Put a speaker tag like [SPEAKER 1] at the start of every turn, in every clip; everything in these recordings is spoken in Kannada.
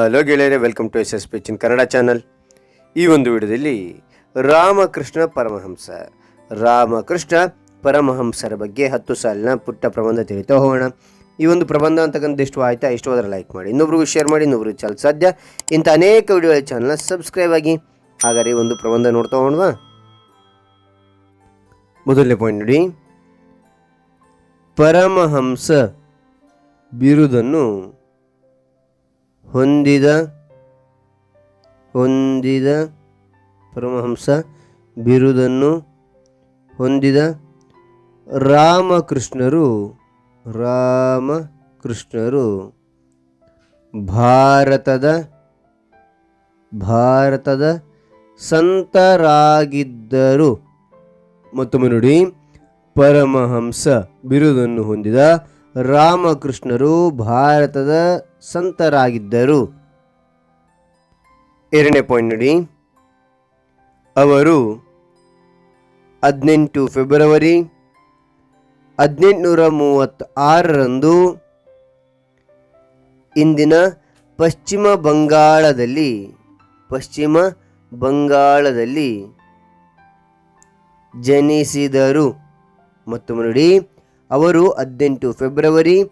[SPEAKER 1] ಹಲೋ ಗೆಳೆಯರೆ welcome to S S P Chin Kannada channel ಈ ಒಂದು ವಿಡಿಯೋದಲ್ಲಿ ರಾಮಕೃಷ್ಣ ಪರಮಹಂಸ. ರಾಮಕೃಷ್ಣ ಪರಮಹಂಸರ ಬಗ್ಗೆ ಹತ್ತು ಸಾಲಿನ ಪುಟ್ಟ ಪ್ರಬಂಧ ತಿಳಿತಾ ಹೋಗೋಣ. ಈ ಒಂದು ಪ್ರಬಂಧ ಅಂತಕ್ಕಂಥ ಇಷ್ಟ ಆಯ್ತಾ? ಇಷ್ಟವಾದ್ರೆ ಲೈಕ್ ಮಾಡಿ. ಇನ್ನೊಬ್ರಿಗೂ ಶೇರ್ ಮಾಡಿ, ಇನ್ನೊಬ್ರಿಗೆ ಚಾಲ್ ಸಾಧ್ಯ? ಇಂಥ ಅನೇಕ ವಿಡಿಯೋಗಳ ಚಾನಲ್ನ ಸಬ್ಸ್ಕ್ರೈಬ್ ಆಗಿ. ಹಾಗಾದ್ರೆ ಒಂದು ಪ್ರಬಂಧ ನೋಡ್ತಾ ಹೋಗೋಣ ಮೊದಲನೇ ಪಾಯಿಂಟ್ ನೋಡಿ. ಪರಮಹಂಸ ಬಿರುದನ್ನು ಹೊಂದಿದ ಹೊಂದಿದ ಪರಮಹಂಸ ಬಿರುದನ್ನು ಹೊಂದಿದ ರಾಮಕೃಷ್ಣರು ರಾಮಕೃಷ್ಣರು ಭಾರತದ ಭಾರತದ ಸಂತರಾಗಿದ್ದರು. ಮತ್ತೊಮ್ಮೆ ನೋಡಿ, ಪರಮಹಂಸ ಬಿರುದನ್ನು ಹೊಂದಿದ ರಾಮಕೃಷ್ಣರು ಭಾರತದ ಸಂತರಾಗಿದ್ದರು. ಎರಡನೇ ಪಾಯಿಂಟ್ ನೋಡಿ. ಅವರು ಹದಿನೆಂಟು ಫೆಬ್ರವರಿ ಹದಿನೆಂಟುನೂರ ಮೂವತ್ತಾರರಂದು ಇಂದಿನ ಪಶ್ಚಿಮ ಬಂಗಾಳದಲ್ಲಿ ಪಶ್ಚಿಮ ಬಂಗಾಳದಲ್ಲಿ ಜನಿಸಿದರು. ಮತ್ತು ನೋಡಿ. ಅವರು ಹದಿನೆಂಟು ಫೆಬ್ರವರಿ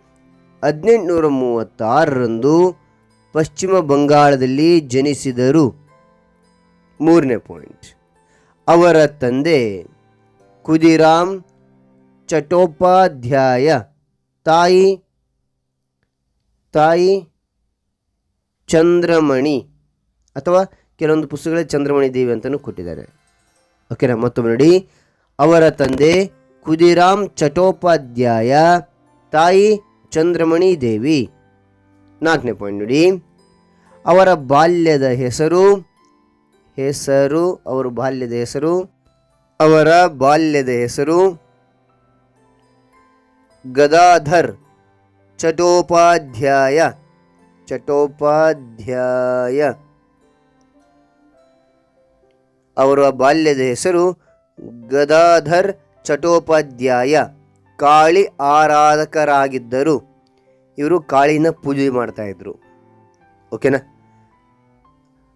[SPEAKER 1] ಹದಿನೆಂಟುನೂರ ಮೂವತ್ತಾರರಂದು ಪಶ್ಚಿಮ ಬಂಗಾಳದಲ್ಲಿ ಜನಿಸಿದರು. ಮೂರನೇ ಪಾಯಿಂಟ್. ಅವರ ತಂದೆ ಕುದಿರಾಮ್ ಚಟೋಪಾಧ್ಯಾಯ ತಾಯಿ ತಾಯಿ ಚಂದ್ರಮಣಿ ಅಥವಾ ಕೆಲವೊಂದು ಪುಸ್ತಕಗಳಲ್ಲಿ ಚಂದ್ರಮಣಿ ದೇವಿ ಅಂತಲೂ ಕೊಟ್ಟಿದ್ದಾರೆ. ಓಕೆನಾ, ಮತ್ತೊಮ್ಮೆ ನೋಡಿ. ಅವರ ತಂದೆ ಕುದಿರಾಮ್ ಚಟೋಪಾಧ್ಯಾಯ, ತಾಯಿ ಚಂದ್ರಮಣಿ ದೇವಿ. ನಾಲ್ಕನೇ ಪಾಯಿಂಟ್ ನೋಡಿ. ಅವರ ಬಾಲ್ಯದ ಹೆಸರು ಹೆಸರು, ಅವರ ಬಾಲ್ಯದ ಹೆಸರು, ಅವರ ಬಾಲ್ಯದ ಹೆಸರು, ಗದಾಧರ್ ಚಟೋಪಾಧ್ಯಾಯ ಚಟೋಪಾಧ್ಯಾಯ. ಅವರ ಬಾಲ್ಯದ ಹೆಸರು ಗದಾಧರ್ ಚಟೋಪಾಧ್ಯಾಯ, ಕಾಳಿ ಆರಾಧಕರಾಗಿದ್ದರು. ಇವರು ಕಾಳಿನ ಪೂಜೆ ಮಾಡ್ತಾಯಿದ್ರು ಓಕೆನಾ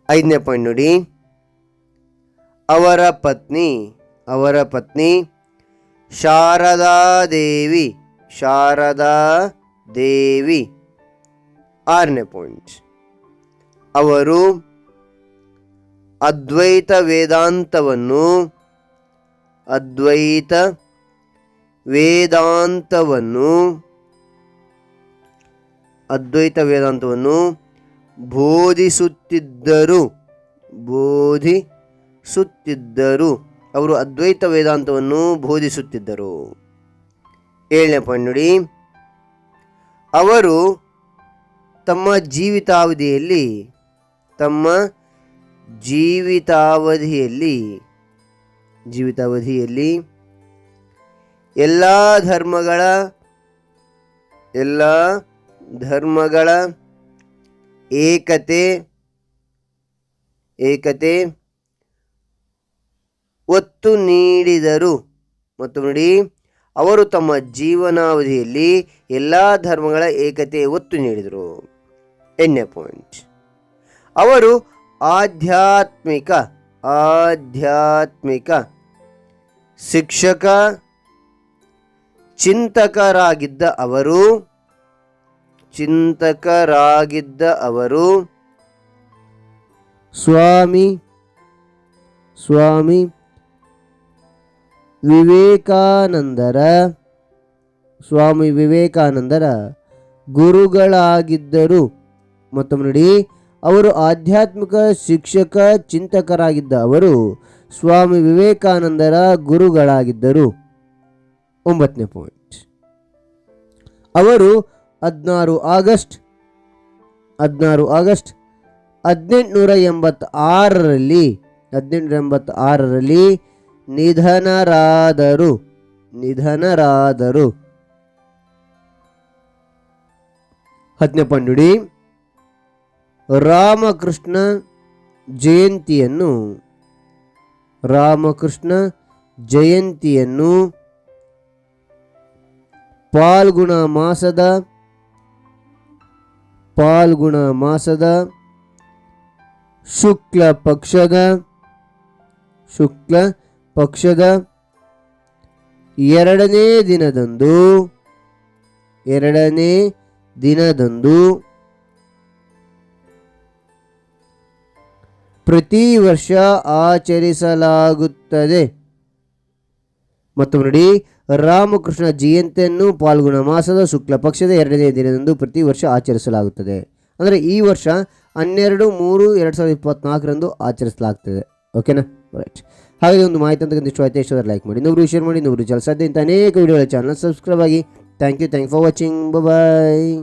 [SPEAKER 1] ಐದನೇ ಪಾಯಿಂಟ್ ನೋಡಿ. ಅವರ ಪತ್ನಿ ಅವರ ಪತ್ನಿ ಶಾರದಾದೇವಿ ಶಾರದಾ ದೇವಿ. ಆರನೇ ಪಾಯಿಂಟ್ ಅವರು ಅದ್ವೈತ ವೇದಾಂತವನ್ನು ಅದ್ವೈತ ವೇದಾಂತವನ್ನು ಅದ್ವೈತ ವೇದಾಂತವನ್ನು ಬೋಧಿಸುತ್ತಿದ್ದರು ಬೋಧಿಸುತ್ತಿದ್ದರು. ಅವರು ಅದ್ವೈತ ವೇದಾಂತವನ್ನು ಬೋಧಿಸುತ್ತಿದ್ದರು. ಏಳನೇ ಪಾಯಿಂಟ್ ನೋಡಿ. ಅವರು ತಮ್ಮ ಜೀವಿತಾವಧಿಯಲ್ಲಿ ತಮ್ಮ ಜೀವಿತಾವಧಿಯಲ್ಲಿ ಜೀವಿತಾವಧಿಯಲ್ಲಿ ಎಲ್ಲ ಧರ್ಮಗಳ ಎಲ್ಲ ಧರ್ಮಗಳ ಏಕತೆ ಏಕತೆ ಒತ್ತು ನೀಡಿದರು. ಮತ್ತು ನೋಡಿ, ಅವರು ತಮ್ಮ ಜೀವನಾವಧಿಯಲ್ಲಿ ಎಲ್ಲ ಧರ್ಮಗಳ ಏಕತೆ ಒತ್ತು ನೀಡಿದರು. ಎಣ್ಣೆ ಪಾಯಿಂಟ್. ಅವರು ಆಧ್ಯಾತ್ಮಿಕ ಆಧ್ಯಾತ್ಮಿಕ ಶಿಕ್ಷಕ ಚಿಂತಕರಾಗಿದ್ದ ಅವರು ಚಿಂತಕರಾಗಿದ್ದ ಅವರು ಸ್ವಾಮಿ ಸ್ವಾಮಿ ವಿವೇಕಾನಂದರ ಸ್ವಾಮಿ ವಿವೇಕಾನಂದರ ಗುರುಗಳಾಗಿದ್ದರು. ಮತ್ತೊಮ್ಮೆ ನೋಡಿ ಅವರು ಆಧ್ಯಾತ್ಮಿಕ ಶಿಕ್ಷಕ ಚಿಂತಕರಾಗಿದ್ದ ಅವರು ಸ್ವಾಮಿ ವಿವೇಕಾನಂದರ ಗುರುಗಳಾಗಿದ್ದರು. ಒಂಬತ್ತನೇ ಪಾಯಿಂಟ್ ಅವರು ಹದಿನಾರು ಆಗಸ್ಟ್ ಹದಿನಾರು ಆಗಸ್ಟ್ ಹದಿನೆಂಟುನೂರ ಎಂಬತ್ತಾರರಲ್ಲಿ ಹದಿನೆಂಟುನೂರ ಎಂಬತ್ತಾರರಲ್ಲಿ ನಿಧನರಾದರು. ನಿಧನರಾದರು ಹತ್ತನೇ ಪಂಡುಡಿ ರಾಮಕೃಷ್ಣ ಜಯಂತಿಯನ್ನು ರಾಮಕೃಷ್ಣ ಜಯಂತಿಯನ್ನು ಪಾಲ್ಗುಣ ಮಾಸದ ಪಾಲ್ಗುಣ ಮಾಸದ, ಶುಕ್ಲ ಪಕ್ಷದ ಶುಕ್ಲ ಪಕ್ಷದ ಎರಡನೇ ದಿನದಂದು ಎರಡನೇ ದಿನದಂದು ಪ್ರತಿ ವರ್ಷ ಆಚರಿಸಲಾಗುತ್ತದೆ. ಮತ್ತು ನೋಡಿ, ರಾಮಕೃಷ್ಣ ಜಯಂತಿಯನ್ನು ಪಾಲ್ಗುಣ ಮಾಸದ ಶುಕ್ಲ ಪಕ್ಷದ ಎರಡನೇ ದಿನದಂದು ಪ್ರತಿ ವರ್ಷ ಆಚರಿಸಲಾಗುತ್ತದೆ. ಅಂದರೆ ಈ ವರ್ಷ ಹನ್ನೆರಡು, ಮೂರು, ಎರಡು ಸಾವಿರದ ಇಪ್ಪತ್ನಾಲ್ಕರಂದು ಆಚರಿಸಲಾಗ್ತದೆ. ಓಕೆನಾ ರೈಟ್ ಹಾಗೆ ಒಂದು ಮಾಹಿತಿ ಅಂತ ಇಷ್ಟು ಆಯ್ತು ಇಷ್ಟೋದ್ರೆ ಲೈಕ್ ಮಾಡಿ ನೂರು ಶೇರ್ ಮಾಡಿ ನೂರು ಚಾನಲ್ ಅನೇಕ ವಿಡಿಯೋಗಳ ಚಾನಲ್ ಸಬ್ಸ್ಕ್ರೈಬ್ ಆಗಿ. Thank you thank for watching bye